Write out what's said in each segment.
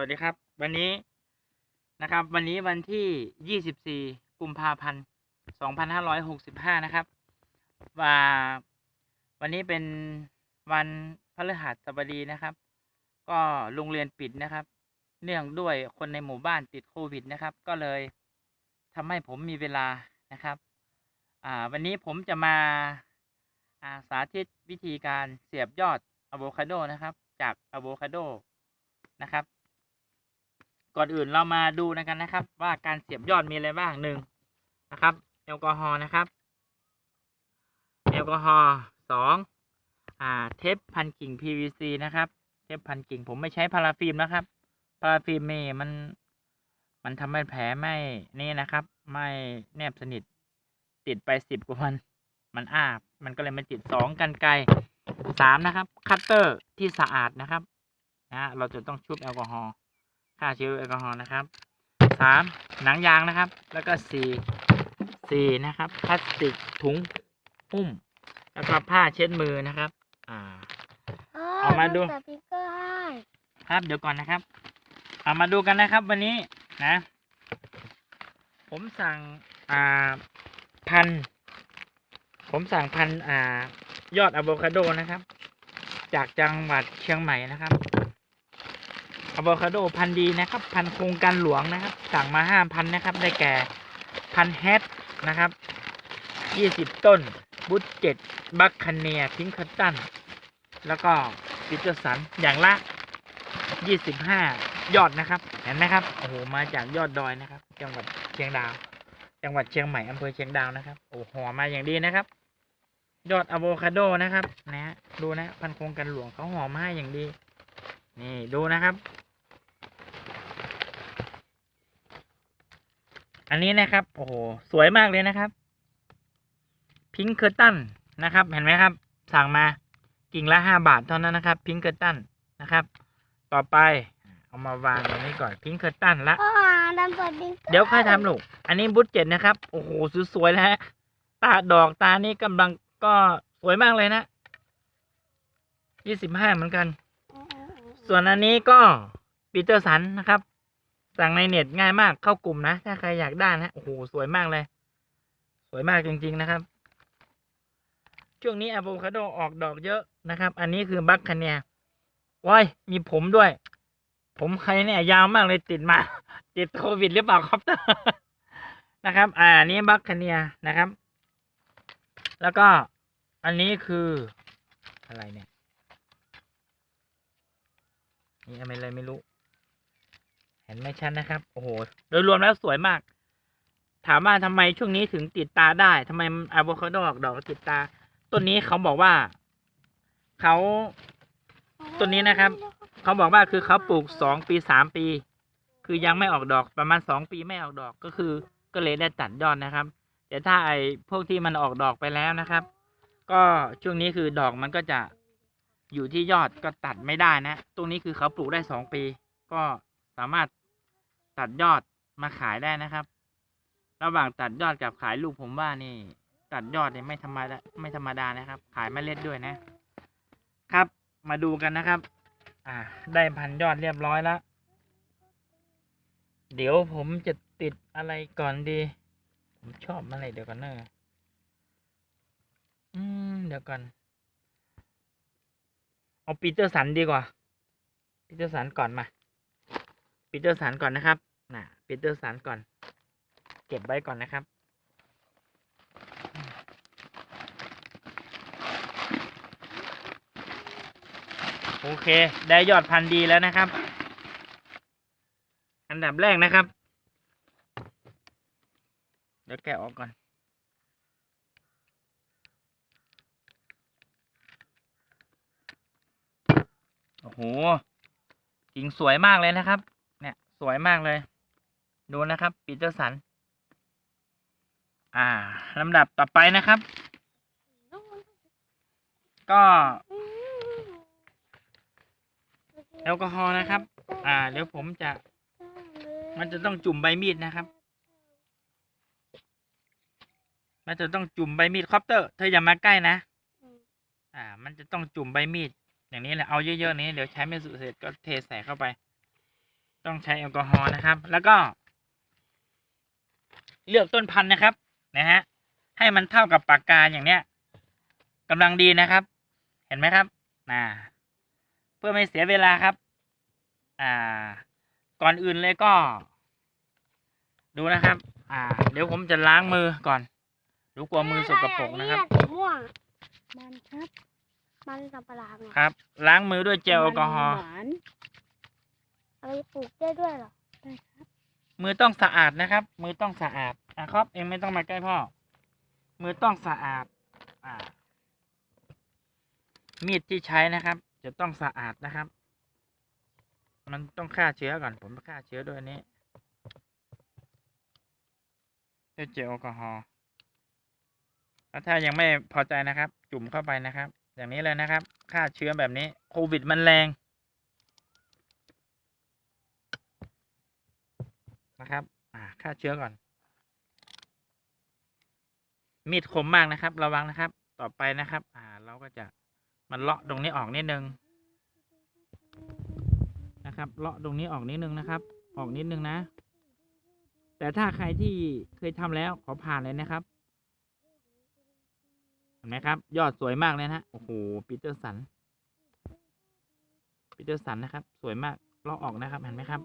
วัสดีครับ วันนี้นะครับ วันนี้วันที่ 24 กุมภาพันธ์ 2565 นะครับ ว่าวันนี้เป็นวันพฤหัสบดีนะครับ ก็โรงเรียนปิดนะครับ เนื่องด้วยคนในหมู่บ้านติดโควิดนะครับ ก็เลยทำให้ผมมีเวลานะครับ อ่า วันนี้ผมจะมาอาสาธิตวิธีการเสียบยอดอะโวคาโดนะครับ จากอะโวคาโดนะครับ ก่อนอื่นเรามาดูนะกันนะครับ ว่าการเสียบยอดมีอะไรบ้างหนึ่งนะครับ แอลกอฮอล์นะครับ แอลกอฮอล์สองอ่า เทปพันกิ่ง PVC นะครับ เทปพันกิ่งผมไม่ใช้พาราฟิล์มนะครับ พาราฟิล์มนี่มัน มันทำให้แผลไม่นี่นะครับ ไม่แนบสนิท ติดไปสิบกว่าวัน มันอ้าบ มันก็เลยมาติดสองกันไกลสามนะครับ คัตเตอร์ที่สะอาดนะครับนะเราจะต้องชุบแอลกอฮอล์ ฆ่าเชื้อแอลกอฮอล์นะครับสามหนังยางนะครับ แล้วก็สี่สี่นะครับพลาสติกถุงหุ้ม แล้วก็ผ้าเช็ดมือนะครับ อ่า เอามาดูสติกเกอร์ให้ครับเดี๋ยวก่อนนะครับ เอามาดูกันนะครับ วันนี้นะ ผมสั่งอ่าพัน ผมสั่งพันอ่า ยอดอะโวคาโดนะครับ จากจังหวัดเชียงใหม่นะครับ อะโวคาโดพันดีนะครับ พันโครงการหลวงนะครับ สั่งมาห้าพันนะครับ ได้แก่พันแฮทนะครับยี่สิบต้น บุตเจ็ดบัคคาเนียพิงคัตตัน แล้วก็ปิเตอร์สัน อย่างละยี่สิบห้ายอดนะครับ เห็นไหมครับ โอ้โห มาจากยอดดอยนะครับ จังหวัดเชียงดาว จังหวัดเชียงใหม่อำเภอเชียงดาวนะครับ โอ้โหอมาอย่างดีนะครับ ยอดอะโวคาโดนะครับ นะ ดูนะ พันโครงกันหลวงเขาหอมาให้อย่างดี นี่ ดูนะครับ อันนี้นะครับ โอ้โห สวยมากเลยนะครับ พิงค์เคอร์ตันนะครับ เห็นไหมครับ สั่งมากิ่งละห้าบาทเท่านั้นนะครับ พิงค์เคอร์ตันนะครับ ต่อไปเอามาวางตรงนี้ก่อน พิงค์เคอร์ตันละพ่อทำสติกเกอร์เดี๋ยวค่อยทำลูก อันนี้บุตเจ็ดนะครับ โอ้โห สวยๆแล้วฮะตาดอกตานี่กำลังก็สวยมากเลยนะยี่สิบห้าเหมือนกัน ส่วนอันนี้ก็ปีเตอร์สันนะครับ สั่งในเน็ตง่ายมากเข้ากลุ่มนะ ถ้าใครอยากได้นะโอ้โหสวยมากเลย สวยมากจริง ๆนะครับ ช่วงนี้อะโวคาโดออกดอกเยอะนะครับ อันนี้คือบัคคาเนียว้ายมีผมด้วย ผมใครเนี่ยยาวมากเลยติดมา ติดโควิดหรือเปล่าครับนะครับ อ่าอันนี้บัคคาเนียนะครับ แล้วก็อันนี้คืออะไรเนี่ยนี่อะไรไม่รู้ เห็นไม่ชัดนะครับ โอ้โห โดยรวมแล้วสวยมาก ถามว่าทำไมช่วงนี้ถึงติดตาได้ทำไมอะโวคาโดออกดอกติดตา ต้นนี้เขาบอกว่าเขาต้นนี้นะครับ เขาบอกว่าคือเขาปลูกสองปีสามปี คือยังไม่ออกดอกประมาณสองปีไม่ออกดอกก็คือ ก็เลยได้ตัดยอดนะครับ แต่ถ้าไอ้พวกที่มันออกดอกไปแล้วนะครับ ก็ช่วงนี้คือดอกมันก็จะอยู่ที่ยอดก็ตัดไม่ได้นะ ตรงนี้คือเขาปลูกได้สองปี ก็สามารถ ตัดยอดมาขายได้นะครับ ระหว่างตัดยอดกับขายลูกผมว่านี่ ตัดยอดเนี่ยไม่ธรรมดาไม่ธรรมดานะครับ ขายเมล็ดด้วยนะ ครับมาดูกันนะครับ อ่า ได้พันยอดเรียบร้อยแล้ว เดี๋ยวผมจะติดอะไรก่อนดี ผมชอบอะไรเดี๋ยวก่อนเนอะอืม เดี๋ยวก่อน เอาปีเตอร์สันดีกว่า ปีเตอร์สันก่อนมา ปีเตอร์สันก่อนนะครับ ปีเตอร์สันก่อน เก็บไว้ก่อนนะครับ โอเค ได้ยอดพันธุ์ดีแล้วนะครับ อันดับแรกนะครับ เดี๋ยวแกะออกก่อนโอ้โหกิ่งสวยมากเลยนะครับ เนี่ย สวยมากเลย ดูนะครับ ปีเตอร์สัน อ่าลำดับต่อไปนะครับ ก็แอลกอฮอล์นะครับ อ่า เดี๋ยวผมจะ มันจะต้องจุ่มใบมีดนะครับ มันจะต้องจุ่มใบมีดคอปเตอร์ เธออย่ามาใกล้นะ อ่า มันจะต้องจุ่มใบมีด อย่างนี้แหละ เอาเยอะๆนี้ เดี๋ยวใช้ไม่สุดเสร็จก็เทใส่เข้าไป ต้องใช้แอลกอฮอล์นะครับ แล้วก็ เลือกต้นพันธุ์นะครับนะฮะให้มันเท่ากับปากกาอย่างเนี้ยกำลังดีนะครับ เห็นไหมครับน่าเพื่อไม่เสียเวลาครับ อ่า ก่อนอื่นเลยก็ ดูนะครับ อ่า เดี๋ยวผมจะล้างมือก่อนดูกลัวมือสกปรกนะครับสีม่วงมันครับ มันสับปะหลาดเนี่ยครับ ล้างมือด้วยเจลแอลกอฮอล์หวานเอาไปปลูกได้ด้วยเหรอได้ครับ มือต้องสะอาดนะครับ มือต้องสะอาดอะครับ เองไม่ต้องมาใกล้พ่อ มือต้องสะอาด อ่า มีดที่ใช้นะครับ จะต้องสะอาดนะครับ มันต้องฆ่าเชื้อก่อน ผมฆ่าเชื้อด้วยนนี้ด้วยเจลแอลกอฮอล์แล้วถ้ายังไม่พอใจนะครับ จุ่มเข้าไปนะครับ อย่างนี้เลยนะครับฆ่าเชื้อแบบนี้โควิดมันแรง นะครับ อ่าฆ่าเชื้อก่อน มีดคมมากนะครับ ระวังนะครับ ต่อไปนะครับ อ่า เราก็จะมันเลาะตรงนี้ออกนิดนึงนะครับ เลาะตรงนี้ออกนิดนึงนะครับ ออกนิดนึงนะ แต่ถ้าใครที่เคยทำแล้วขอผ่านเลยนะครับเห็นไหมครับ ยอดสวยมากเลยนะฮะโอ้โหปีเตอร์สันปีเตอร์สันนะครับ สวยมากเลาะออกนะครับเห็นไหมครับ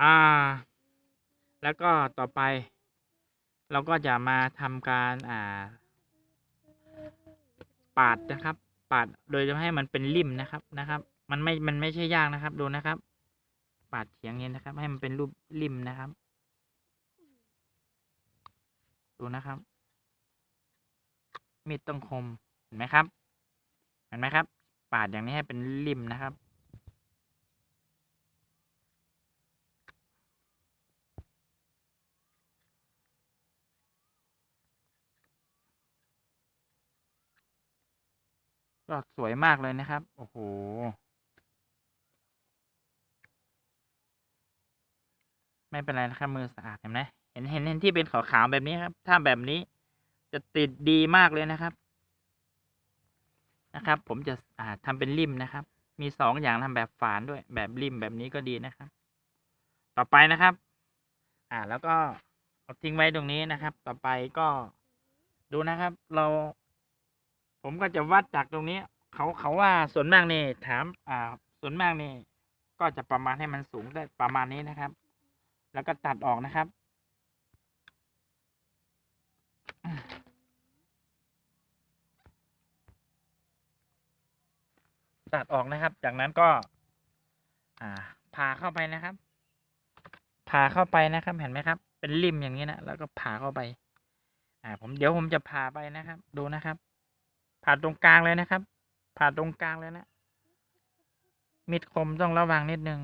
อ่า แล้วก็ต่อไป เราก็จะมาทำการอ่า ปาดนะครับ ปาดโดยจะให้มันเป็นริมนะครับนะครับ มันไม่มันไม่ใช่ยากนะครับ ดูนะครับ ปาดเฉียงนี้นะครับ ให้มันเป็นรูปริมนะครับ ดูนะครับมีดต้องคมเห็นไหมครับ เห็นไหมครับ ปาดอย่างนี้ให้เป็นริมนะครับ ก็สวยมากเลยนะครับ โอ้โห ไม่เป็นไรนะครับ มือสะอาดเห็นไหมเห็นเห็นเห็นที่เป็นขาวๆแบบนี้ครับ ถ้าแบบนี้จะติดดีมากเลยนะครับ นะครับ ผมจะอ่าทำเป็นริมนะครับ มีสองอย่างทำแบบฝานด้วย แบบริมแบบนี้ก็ดีนะครับ ต่อไปนะครับ อ่าแล้วก็เอาทิ้งไว้ตรงนี้นะครับ ต่อไปก็ดูนะครับ เรา ผมก็จะวัดจากตรงนี้ เขาเขาว่าส่วนมากนี่ถาม อ่า ส่วนมากนี่ ก็จะประมาณให้มันสูงได้ประมาณนี้นะครับ แล้วก็ตัดออกนะครับตัดออกนะครับ จากนั้นก็ อ่าผ่าเข้าไปนะครับ ผ่าเข้าไปนะครับ เห็นไหมครับ เป็นริมอย่างนี้นะ แล้วก็ผ่าเข้าไป อ่า ผมเดี๋ยวผมจะผ่าไปนะครับ ดูนะครับ ผ่าตรงกลางเลยนะครับ ผ่าตรงกลางเลยนะมีดคมต้องระวังนิดนึง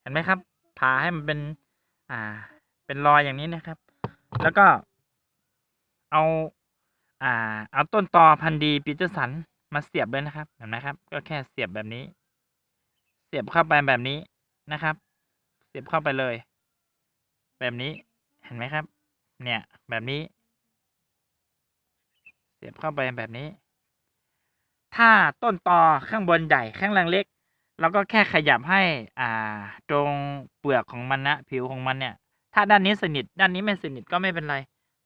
เห็นไหมครับ ผ่าให้มันเป็น อ่า เป็นรอยอย่างนี้นะครับ แล้วก็ เอา อ่า เอาต้นตอพันดีปีเตอร์สันมาเสียบเลยนะครับเห็นไหมครับ ก็แค่เสียบแบบนี้ เสียบเข้าไปแบบนี้นะครับ เสียบเข้าไปเลย แบบนี้เห็นไหมครับ เนี่ย แบบนี้ เสียบเข้าไปแบบนี้ ถ้าต้นตอข้างบนใหญ่ข้างล่างเล็กเราก็แค่ขยับให้ อ่า ตรงเปลือกของมันนะผิวของมันเนี่ย ถ้าด้านนี้สนิท ด้านนี้ไม่สนิทก็ไม่เป็นไร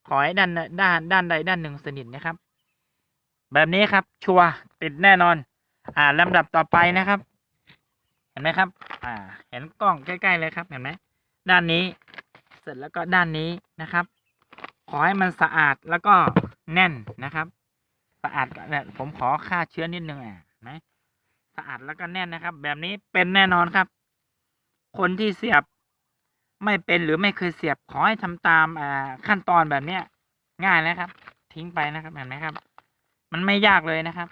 ขอให้ด้านด้านด้านใดด้านหนึ่งสนิทนะครับ แบบนี้ครับ ชัวร์ติดแน่นอน อ่าลำดับต่อไปนะครับ เห็นไหมครับ อ่า เห็นกล้องใกล้ ๆ เลยครับ เห็นไหมด้านนี้ เสร็จแล้วก็ด้านนี้นะครับ ขอให้มันสะอาดแล้วก็แน่นนะครับ สะอาดเนี่ยผมขอฆ่าเชื้อนิดนึงอะนะสะอาดแล้วก็แน่นนะครับ แบบนี้เป็นแน่นอนครับ คนที่เสียบไม่เป็นหรือไม่เคยเสียบ ขอให้ทำตามอ่าขั้นตอนแบบเนี้ย ง่ายนะครับ ทิ้งไปนะครับเห็นไหมครับ มันไม่ยากเลยนะครับ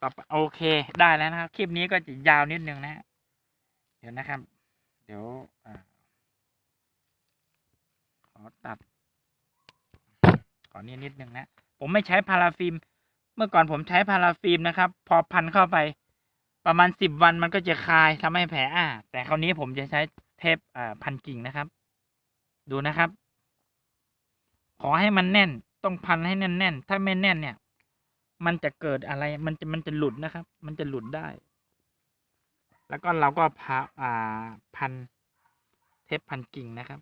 ต่อไปโอเคได้แล้วนะครับ คลิปนี้ก็จะยาวนิดนึงนะ เดี๋ยวนะครับ เดี๋ยวอขอตัด ขอนี่นิดนึงนะผมไม่ใช้พาราฟิล์มเมื่อก่อนผมใช้พาราฟิล์มนะครับ พอพันเข้าไป ประมาณสิบวันมันก็จะคลายทำให้แผลอ่าแต่คราวนี้ผมจะใช้เทปอ่าพันกิ่งนะครับ ดูนะครับ ขอให้มันแน่นต้องพันให้แน่นๆถ้าไม่แน่นเนี่ย มันจะเกิดอะไร มันจะมันจะหลุดนะครับ มันจะหลุดได้ แล้วก็เราก็พาอ่าพันเทปพันกิ่งนะครับ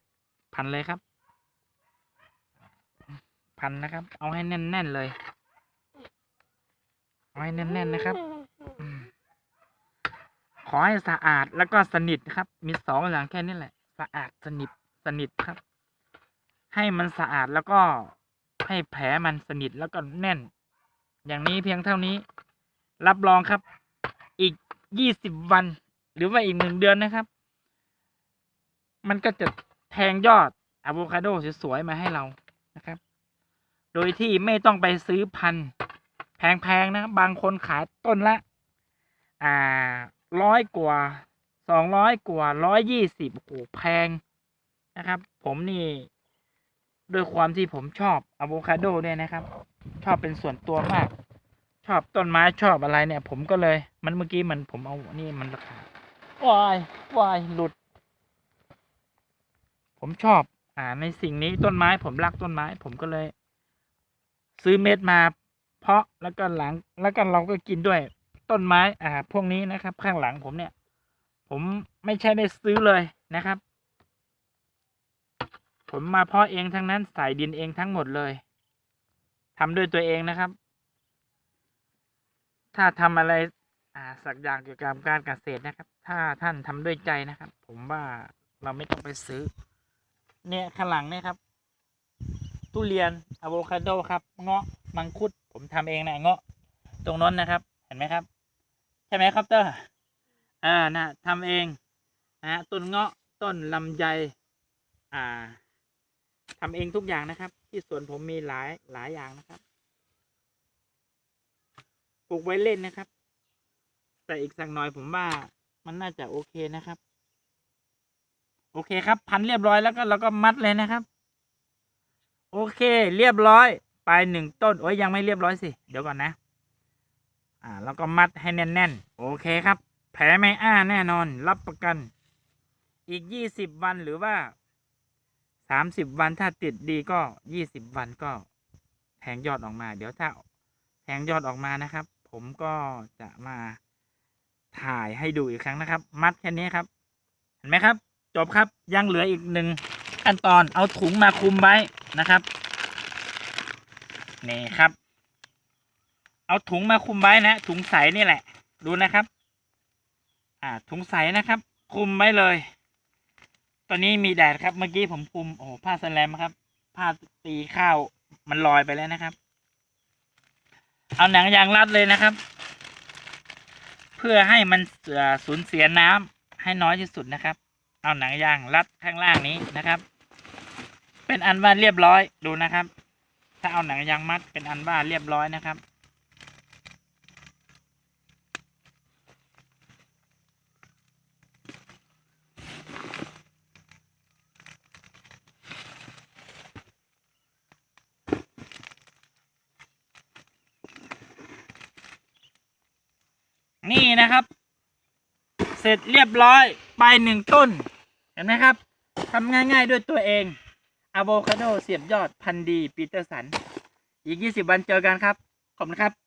พันเลยครับ พันนะครับ เอาให้แน่นๆเลย เอาให้แน่นๆนะครับขอให้สะอาดแล้วก็สนิทครับ มีสองอย่างแค่นี้แหละ สะอาดสนิทสนิทครับ ให้มันสะอาดแล้วก็ให้แผลมันสนิทแล้วก็แน่น อย่างนี้เพียงเท่านี้ รับรองครับ อีกยี่สิบวัน หรือว่าอีกหนึ่งเดือนนะครับ มันก็จะแทงยอดอะโวคาโดสวยๆมาให้เรานะครับ โดยที่ไม่ต้องไปซื้อพันธุ์แพงๆนะบบางคนขายต้นละ อ่าร้อยกว่าสองร้อยกว่าร้อยยี่สิบโอ้โหแพงนะครับ ผมนี่ด้วยความที่ผมชอบอะโวคาโดเนี่ยนะครับ ชอบเป็นส่วนตัวมาก ชอบต้นไม้ชอบอะไรเนี่ย ผมก็เลยมันเมื่อกี้มันผมเอานี่มันราคาวายวายหลุด ผมชอบ อ่าในสิ่งนี้ต้นไม้ผมรักต้นไม้ ผมก็เลย ซื้อเม็ดมาเพาะแล้วก็หลังแล้วก็เราก็กินด้วย ต้นไม้อ่า พวกนี้นะครับ ข้างหลังผมเนี่ย ผมไม่ใช่ได้ซื้อเลยนะครับ ผมมาเพาะเองทั้งนั้นใส่ดินเองทั้งหมดเลยทำด้วยตัวเองนะครับ ถ้าทำอะไรอ่าสักอย่างเกี่ยวกับการเกษตรนะครับ ถ้าท่านทำด้วยใจนะครับ ผมว่าเราไม่ต้องไปซื้อ เนี่ยข้างหลังเนี่ยครับ ทุเรียนอะโวคาโดครับ เงาะมังคุด ผมทำเองนะเงาะตรงนั้นนะครับ เห็นไหมครับ ใช่ไหมครับเตอร์อ่านะทำเองนะฮะต้นเงาะต้นลำไยอ่าทำเองทุกอย่างนะครับ ที่สวนผมมีหลายหลายอย่างนะครับปลูกไว้เล่นนะครับ แต่อีกสักหน่อยผมว่ามันน่าจะโอเคนะครับ โอเคครับ พันเรียบร้อยแล้วก็เราก็มัดเลยนะครับ โอเค เรียบร้อยไปหนึ่งต้นโอ้ยยังไม่เรียบร้อยสิ เดี๋ยวก่อนนะ อ่า แล้วก็มัดให้แน่นๆ โอเคครับ แผลไม่อ้าแน่นอน รับประกัน อีกยี่สิบวันหรือว่าสามสิบวันถ้าติดดีก็ยี่สิบวันก็แทงยอดออกมา เดี๋ยวถ้าแทงยอดออกมานะครับ ผมก็จะมาถ่ายให้ดูอีกครั้งนะครับ มัดแค่นี้ครับ เห็นไหมครับ จบครับยังเหลืออีกหนึ่ง ขั้นตอนเอาถุงมาคุมไว้นะครับนี่ครับ เอาถุงมาคุมไว้นะถุงใสนี่แหละ ดูนะครับ อ่าถุงใสนะครับ คุมไว้เลย ตอนนี้มีแดดครับ เมื่อกี้ผมคุมโอ้ผ้าสแลมครับ ผ้าตีข้าวมันลอยไปแล้วนะครับ เอาหนังยางรัดเลยนะครับ เพื่อให้มันเอ่อสูญเสียน้ำให้น้อยที่สุดนะครับ เอาหนังยางรัดข้างล่างนี้นะครับ เป็นอันว่าเรียบร้อยดูนะครับ ถ้าเอาหนังยางมัดเป็นอันว่าเรียบร้อยนะครับ นี่นะครับ เสร็จเรียบร้อยไปหนึ่งต้น เห็นไหมครับทำง่าย ๆ ด้วยตัวเอง อะโวคาโดเสียบยอดพันดีปีเตอร์สัน อีก 20 วันเจอกันครับ ขอบคุณครับ